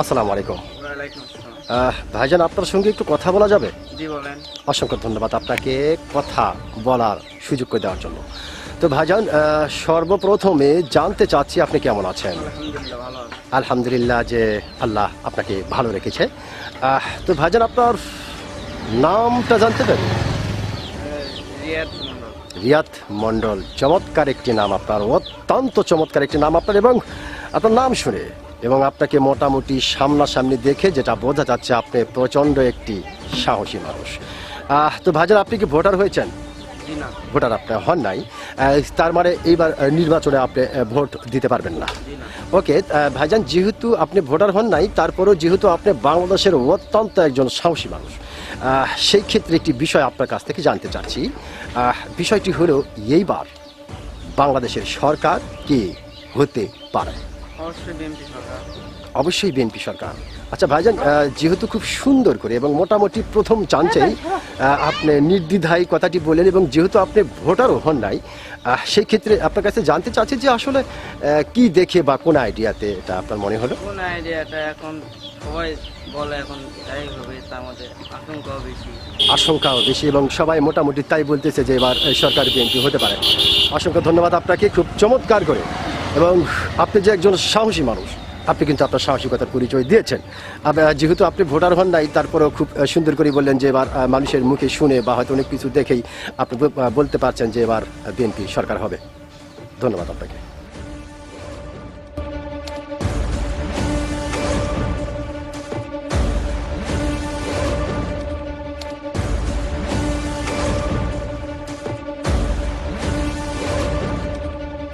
আসসালামু আলাইকুম। ভাইজান আপনার সঙ্গে একটু কথা বলা যাবে? জি বলেন। অসংখ্য ধন্যবাদ আপনাকে কথা বলার সুযোগ করে দেওয়ার জন্য। তো ভাইজান সর্বপ্রথমে জানতে চাচ্ছি আপনি কেমন আছেন? আলহামদুলিল্লাহ যে আল্লাহ আপনাকে ভালো রেখেছে। তো ভাইজান আপনার নামটা জানতে পারি? এ, রিয়াদ মন্ডল চমৎকার একটি নাম আপনার অত্যন্ত চমৎকার একটি নাম আপনার এবং আপনার নাম শুনে এবং আপনাকে মোটামুটি সামনাসামনি দেখে যেটা বোঝা যাচ্ছে আপনি প্রচণ্ড একটি সাহসী মানুষ। তো ভাইজান আপনি কি ভোটার হয়েছেন? ভোটার আপনি হন নাই। তার মানে এইবার নির্বাচনে আপনি ভোট দিতে পারবেন না। ওকে ভাইজান যেহেতু আপনি ভোটার হন নাই তারপরেও যেহেতু আপনি বাংলাদেশের অত্যন্ত একজন সাহসী মানুষ সেই ক্ষেত্রে একটি বিষয় আপনার কাছ থেকে জানতে চাচ্ছি। বিষয়টি হলো এইবার বাংলাদেশের সরকার কি হতে পারে? অবশ্যই বিএনপি সরকার। আচ্ছা ভাইজান যেহেতু খুব সুন্দর করে এবং মোটামুটি প্রথম চান্সেই আহ, আপনি নির্দ্বিধায় কথাটি বলেন এবং যেহেতু আপনি ভোটারও হন নাই সেই ক্ষেত্রে আপনার কাছে জানতে চাচ্ছি যে আসলে কি দেখে বা কোন আইডিয়াতে এটা আপনার মনে হলো? কোন আইডিয়াটা এখন সবাই বলে এখন এটাই হবে তার আশঙ্কাও বেশি। আশঙ্কাও বেশি এবং সবাই মোটামুটি তাই বলতেছে যে এবার সরকার বিএনপি হতে পারে। অসংখ্য ধন্যবাদ আপনাকে খুব চমৎকার করে। এবং আপনি যে একজন সাহসী মানুষ, আপনি কিন্তু আপনার সাহসিকতার পরিচয় দিয়েছেন। যেহেতু আপনি ভোটার হন নাই, তারপরেও খুব সুন্দর করে বললেন যে এবার মানুষের মুখে শুনে বা হয়তো অনেক কিছু দেখেই আপনি বলতে পারছেন যে এবার বিএনপি সরকার হবে। ধন্যবাদ আপনাকে।